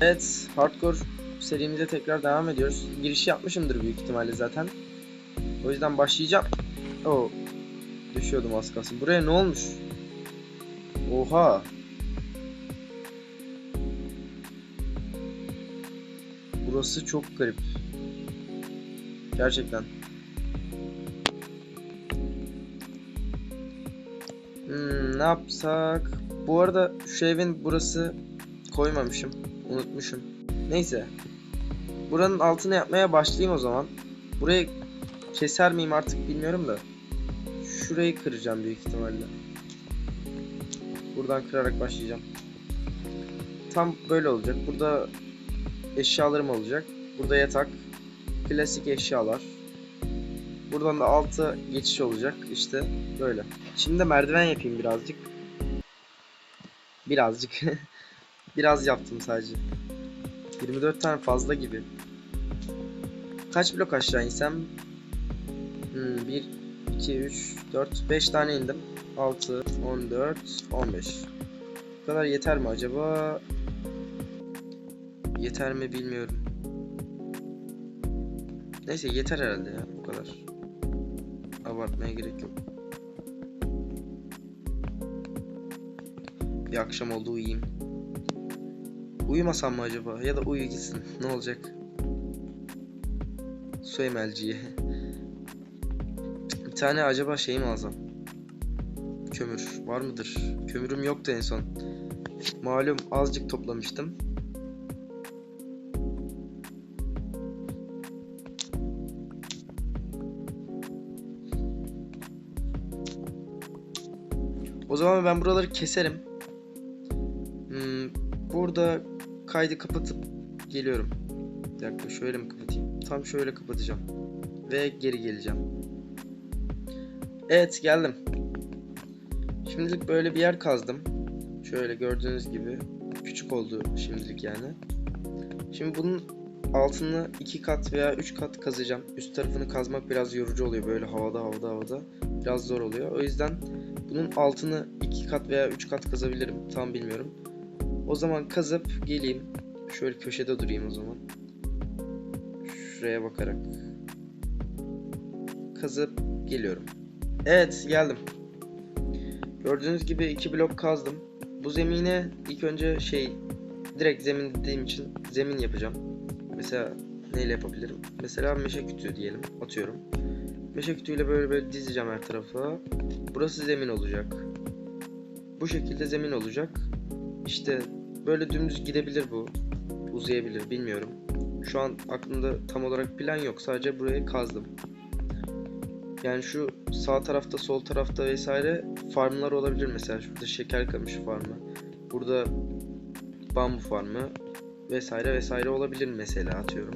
Evet, hardcore serimize tekrar devam ediyoruz. Giriş yapmışımdır büyük ihtimalle zaten. O yüzden başlayacağım. Oo. Düşüyordum az kalsın. Buraya ne olmuş? Oha. Burası çok garip. Gerçekten. Hmm, ne yapsak? Bu arada şu evin burası koymamışım. Unutmuşum. Neyse. Buranın altını yapmaya başlayayım o zaman. Burayı keser miyim artık bilmiyorum da. Şurayı kıracağım büyük ihtimalle. Buradan kırarak başlayacağım. Tam böyle olacak. Burada eşyalarım olacak. Burada yatak. Klasik eşyalar. Buradan da alta geçiş olacak. İşte böyle. Şimdi de merdiven yapayım birazcık. Birazcık. Biraz yaptım sadece. 24 tane fazla gibi. Kaç blok aşağı insem? Hmm, 1, 2, 3, 4, 5 tane indim. 6, 14, 15. Bu kadar yeter mi acaba? Yeter mi bilmiyorum. Neyse yeter herhalde ya bu kadar. Abartmaya gerek yok. Bir akşam oldu uyuyayım. Uyumasam mı acaba? Ya da uyu gitsin. Ne olacak? Su emelciye. Bir tane acaba şey mi alsam? Kömür var mıdır? Kömürüm yoktu en son. Malum azıcık toplamıştım. O zaman ben buraları keserim. Hmm, burada kaydı kapatıp geliyorum. Bir dakika şöyle mi kapatayım? Tam şöyle kapatacağım. Ve geri geleceğim. Evet geldim. Şimdilik böyle bir yer kazdım. Şöyle gördüğünüz gibi. Küçük oldu şimdilik yani. Şimdi bunun altını iki kat veya üç kat kazacağım. Üst tarafını kazmak biraz yorucu oluyor böyle havada havada havada. Biraz zor oluyor. O yüzden bunun altını iki kat veya üç kat kazabilirim. Tam bilmiyorum. O zaman kazıp geleyim. Şöyle köşede durayım o zaman. Şuraya bakarak. Kazıp geliyorum. Evet geldim. Gördüğünüz gibi iki blok kazdım. Bu zemine ilk önce şey direkt zemin dediğim için zemin yapacağım. Mesela neyle yapabilirim? Mesela meşe kütüğü diyelim. Atıyorum. Meşe kütüğüyle böyle böyle dizeceğim her tarafa. Burası zemin olacak. Bu şekilde zemin olacak. İşte böyle dümdüz gidebilir bu. Uzayabilir bilmiyorum. Şu an aklımda tam olarak plan yok. Sadece burayı kazdım. Yani şu sağ tarafta sol tarafta vesaire farmlar olabilir mesela. Şurada şeker kamışı farmı. Burada bambu farmı vesaire vesaire olabilir mesela atıyorum.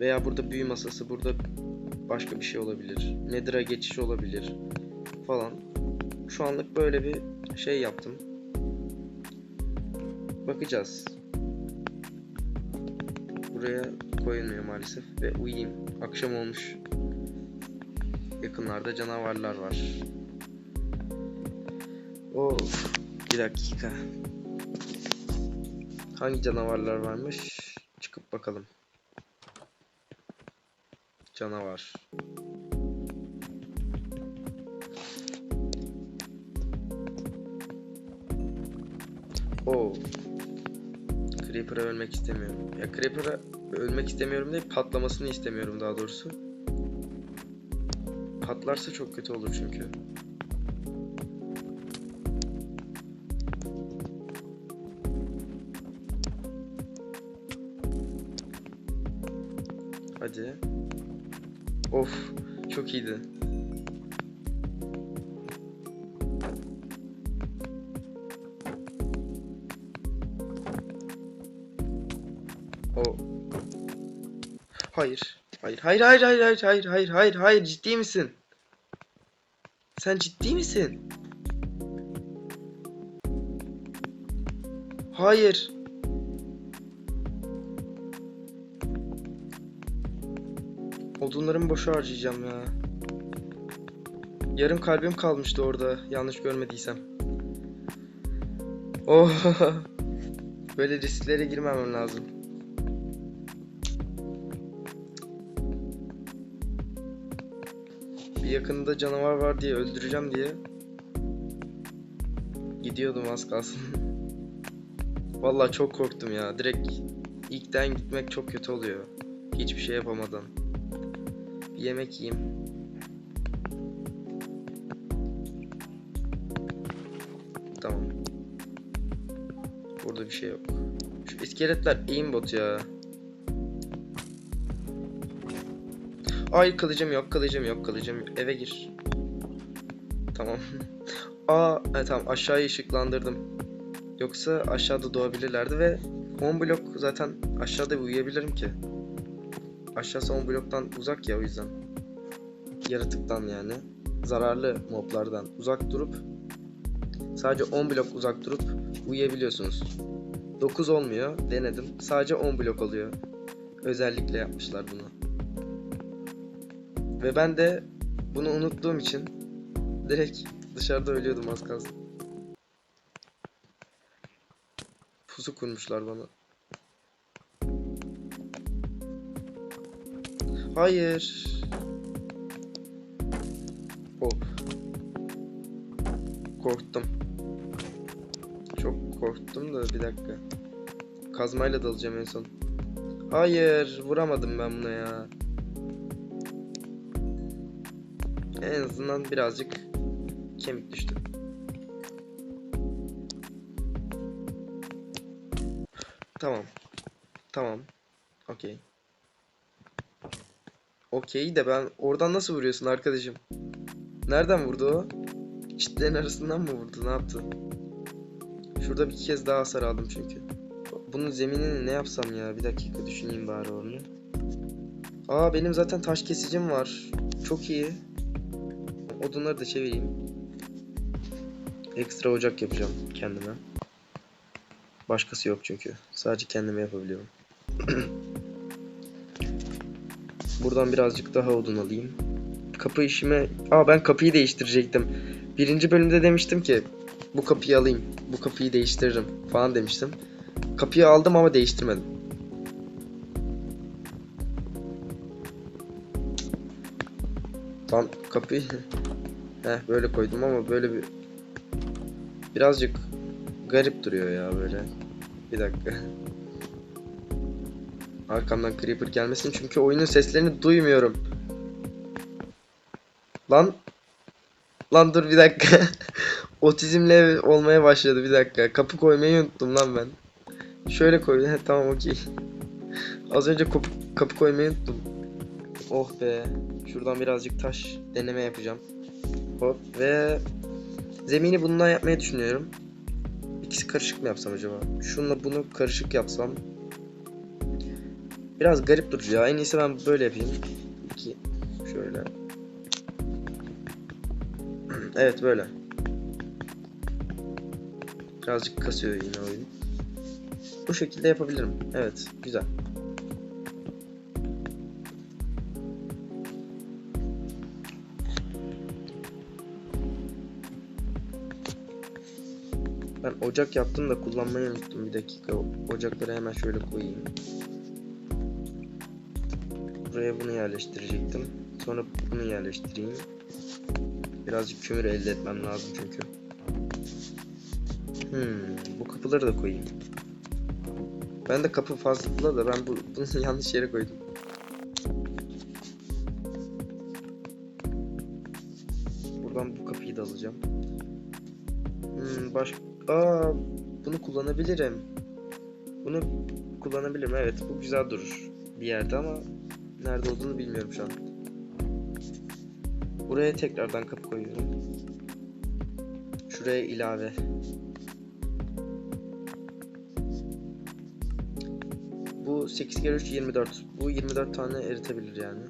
Veya burada büyü masası, burada başka bir şey olabilir. Nether'a geçiş olabilir falan. Şu anlık böyle bir şey yaptım. Bakacağız. Buraya koyulmuyor maalesef ve uyuyayım. Akşam olmuş. Yakınlarda canavarlar var. O bir dakika. Hangi canavarlar varmış? Çıkıp bakalım. Canavar. Oo. Creeper'a ölmek istemiyorum. Ya Creeper'a ölmek istemiyorum değil, patlamasını istemiyorum daha doğrusu. Patlarsa çok kötü olur çünkü. Hadi. Of, çok iyiydi. Hayır. Hayır. Hayır hayır hayır hayır hayır hayır hayır hayır ciddi misin? Sen ciddi misin? Hayır. Odunlarımı boşa harcayacağım ya. Yarım kalbim kalmıştı orada yanlış görmediysem. Oh. Böyle risklere girmemem lazım. Yakında canavar var diye öldüreceğim diye gidiyordum az kalsın. Vallahi çok korktum ya. Direkt ilkten gitmek çok kötü oluyor. Hiçbir şey yapamadan. Bir yemek yiyeyim. Tamam. Burada bir şey yok. Şu iskeletler aimbot ya. Ay kılıcım yok, kılıcım yok, kılıcım yok. Eve gir. Tamam. Aa, evet, tamam aşağıyı ışıklandırdım. Yoksa aşağıda doğabilirlerdi ve 10 blok zaten aşağıda uyuyabilirim ki. Aşağısı 10 bloktan uzak ya o yüzden. Yaratıktan yani. Zararlı moblardan uzak durup sadece 10 blok uzak durup uyuyabiliyorsunuz. 9 olmuyor. Denedim. Sadece 10 blok oluyor. Özellikle yapmışlar bunu. Ve ben de bunu unuttuğum için direkt dışarıda ölüyordum az kalsın. Pusu kurmuşlar bana. Hayır. Of. Korktum. Çok korktum da bir dakika. Kazmayla dalacağım en son. Hayır, vuramadım ben buna ya. En azından birazcık kemik düştü. Tamam. Tamam. Okey. Okey de ben oradan nasıl vuruyorsun arkadaşım? Nereden vurdu o? Çitlerin arasından mı vurdu? Ne yaptı? Şurada bir kez daha hasar aldım çünkü. Bunun zeminini ne yapsam ya? Bir dakika düşüneyim bari onu. Aa benim zaten taş kesicim var. Çok iyi. Odunları da çevireyim. Ekstra ocak yapacağım kendime. Başkası yok çünkü. Sadece kendime yapabiliyorum. Buradan birazcık daha odun alayım. Kapı işime... Aa ben kapıyı değiştirecektim. Birinci bölümde demiştim ki bu kapıyı alayım. Bu kapıyı değiştiririm falan demiştim. Kapıyı aldım ama değiştirmedim. Tam kapıyı Heh böyle koydum ama böyle bir birazcık garip duruyor ya böyle. Bir dakika. Arkamdan creeper gelmesin çünkü oyunun seslerini duymuyorum. Lan Lan dur bir dakika. Otizmle olmaya başladı bir dakika. Kapı koymayı unuttum lan ben. Şöyle koy. He, tamam okey. Az önce kapı, koymayı unuttum. Oh be. Şuradan birazcık taş deneme yapacağım. Hop ve zemini bundan yapmayı düşünüyorum. İkisi karışık mı yapsam acaba? Şununla bunu karışık yapsam. Biraz garip ya. En iyisi ben böyle yapayım. İki. Şöyle. Evet böyle. Birazcık kasıyor yine oyun. Bu şekilde yapabilirim. Evet, güzel. Ben ocak yaptım da kullanmayı unuttum. Bir dakika. Ocakları hemen şöyle koyayım. Buraya bunu yerleştirecektim. Sonra bunu yerleştireyim. Birazcık kömür elde etmem lazım çünkü. Hmm, bu kapıları da koyayım. Ben de kapı fazla da ben bu, bunu yanlış yere koydum. Kullanabilirim. Bunu kullanabilirim. Evet, bu güzel durur bir yerde ama nerede olduğunu bilmiyorum şu an. Buraya tekrardan kapı koyuyorum. Şuraya ilave. Bu 8 kere 3 24. Bu 24 tane eritebilir yani.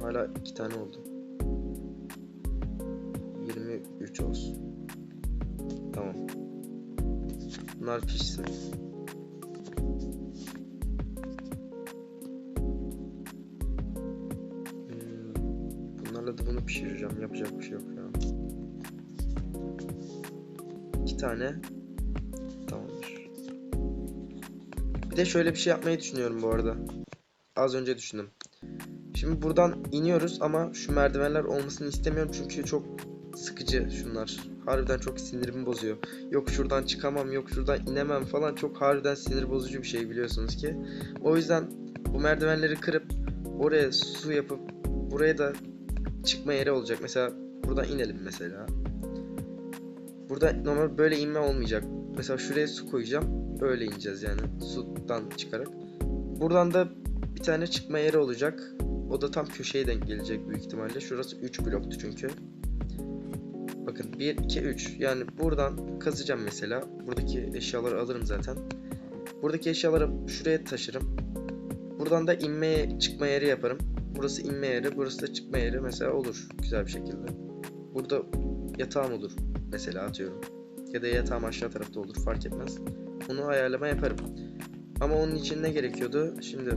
Hala 2 tane oldu. Bunlar pişsin. Hmm, Bunlarla da bunu pişireceğim. Yapacak bir şey yok ya. İki tane. Tamamdır. de şöyle bir şey yapmayı düşünüyorum bu arada. Az önce düşündüm. Şimdi buradan iniyoruz ama şu merdivenler olmasını istemiyorum çünkü çok sıkıcı şunlar. Harbiden çok sinirimi bozuyor. Yok şuradan çıkamam, yok şuradan inemem falan çok harbiden sinir bozucu bir şey biliyorsunuz ki. O yüzden bu merdivenleri kırıp oraya su yapıp buraya da çıkma yeri olacak. Mesela buradan inelim mesela. Burada normal böyle inme olmayacak. Mesela şuraya su koyacağım. Öyle ineceğiz yani sudan çıkarak. Buradan da bir tane çıkma yeri olacak. O da tam köşeye denk gelecek büyük ihtimalle. Şurası 3 bloktu çünkü. Bakın 1, 2, 3. Yani buradan kazacağım mesela. Buradaki eşyaları alırım zaten. Buradaki eşyaları şuraya taşırım. Buradan da inmeye çıkma yeri yaparım. Burası inme yeri, burası da çıkma yeri mesela olur güzel bir şekilde. Burada yatağım olur mesela atıyorum. Ya da yatağım aşağı tarafta olur fark etmez. Bunu ayarlama yaparım. Ama onun için ne gerekiyordu? Şimdi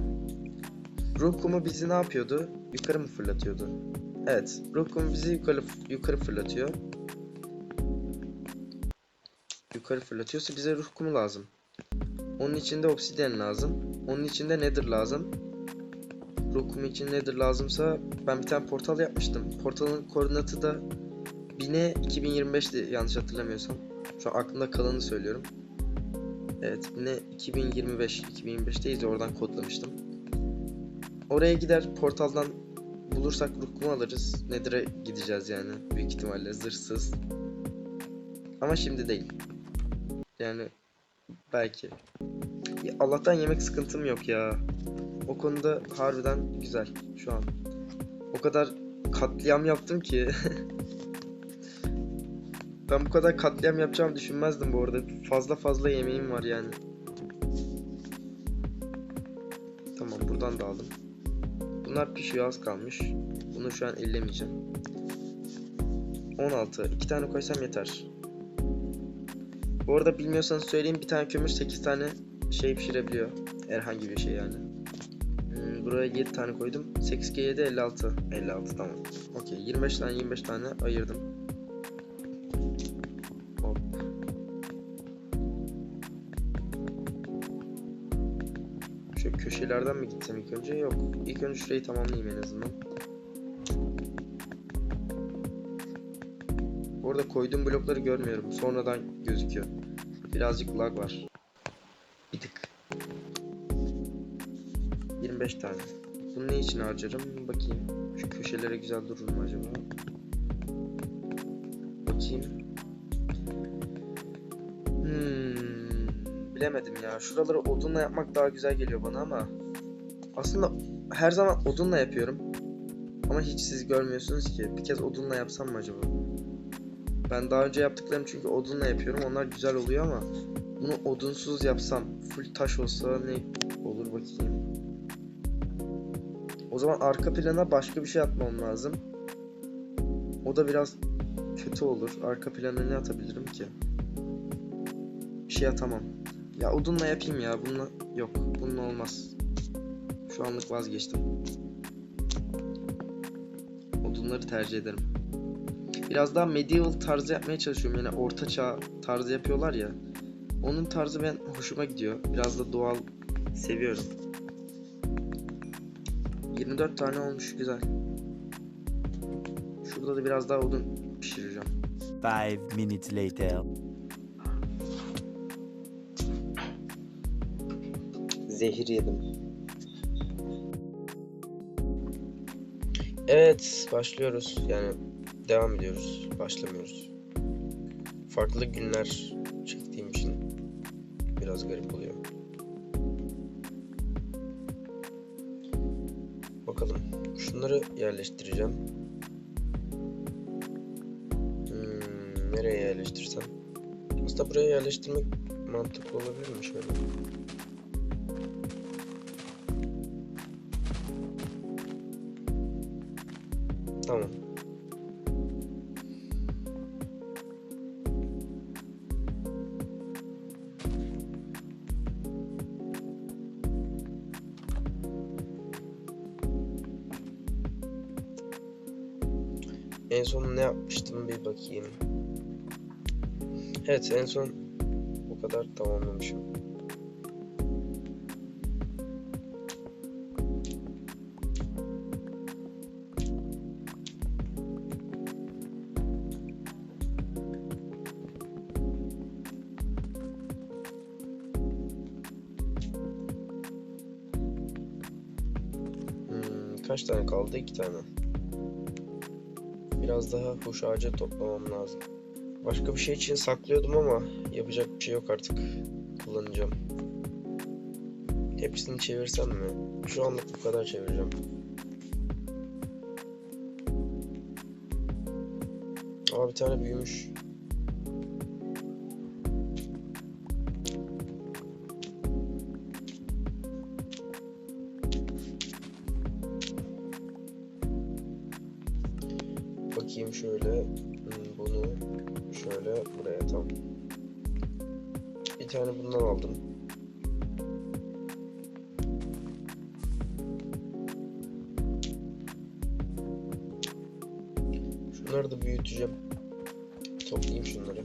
ruh kumu bizi ne yapıyordu? Yukarı mı fırlatıyordu? Evet, ruh kumu bizi yukarı yukarı fırlatıyor. Yukarı fırlatıyorsa bize ruh kumu lazım. Onun için de obsidian lazım. Onun için de nether lazım. Ruh kumu için nether lazımsa ben bir tane portal yapmıştım. Portalın koordinatı da 1000'e 2025'ti yanlış hatırlamıyorsam. Şu an aklımda kalanı söylüyorum. Evet yine 2025 2025 değil de oradan kodlamıştım. Oraya gider portaldan bulursak ruh kumu alırız. Nether'e gideceğiz yani büyük ihtimalle zırhsız. Ama şimdi değil. Yani belki. Ya Allah'tan yemek sıkıntım yok ya. O konuda harbiden güzel şu an. O kadar katliam yaptım ki. ben bu kadar katliam yapacağımı düşünmezdim bu arada. Fazla fazla yemeğim var yani. Tamam buradan da aldım. Bunlar pişiyor az kalmış. Bunu şu an ellemeyeceğim. 16. 2 tane koysam yeter. Bu arada bilmiyorsanız söyleyeyim bir tane kömür 8 tane şey pişirebiliyor. Herhangi bir şey yani. Hmm, buraya 7 tane koydum. 8 7 56. 56 tamam. Okey 25 tane 25 tane ayırdım. Hop. Şu köşelerden mi gitsem ilk önce? Yok. İlk önce şurayı tamamlayayım en azından. Bu arada koyduğum blokları görmüyorum. Sonradan gözüküyor. Birazcık lag var. Bir tık. 25 tane. Bunu ne için harcarım? Bakayım. Şu köşelere güzel durur mu acaba? Bakayım. Hmm, bilemedim ya. Şuraları odunla yapmak daha güzel geliyor bana ama aslında her zaman odunla yapıyorum. Ama hiç siz görmüyorsunuz ki. Bir kez odunla yapsam mı acaba? Ben daha önce yaptıklarım çünkü odunla yapıyorum. Onlar güzel oluyor ama bunu odunsuz yapsam, full taş olsa ne olur bakayım. O zaman arka plana başka bir şey atmam lazım. O da biraz kötü olur. Arka plana ne atabilirim ki? Bir şey atamam. Ya odunla yapayım ya. Bununla yok. Bununla olmaz. Şu anlık vazgeçtim. Odunları tercih ederim. Biraz daha medieval tarzı yapmaya çalışıyorum. Yani orta çağ tarzı yapıyorlar ya. Onun tarzı ben hoşuma gidiyor. Biraz da doğal seviyorum. 24 tane olmuş güzel. Şurada da biraz daha odun pişireceğim. Five minutes later. Zehir yedim. Evet, başlıyoruz. Yani devam ediyoruz. Başlamıyoruz. Farklı günler çektiğim için biraz garip oluyor. Bakalım. Şunları yerleştireceğim. Hmm, nereye yerleştirsem? Aslında buraya yerleştirmek mantıklı olabilir mi şöyle? Tamam. en son ne yapmıştım bir bakayım. Evet en son bu kadar tamamlamışım. Hmm, kaç tane kaldı? İki tane. Biraz daha huş ağacı toplamam lazım. Başka bir şey için saklıyordum ama yapacak bir şey yok artık. Kullanacağım. Hepsini çevirsem mi? Şu anlık bu kadar çevireceğim. Aa bir tane büyümüş. Şunları da büyüteceğim. Toplayayım şunları.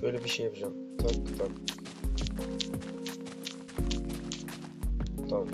Şöyle bir şey yapacağım. Tak tak. Tamam.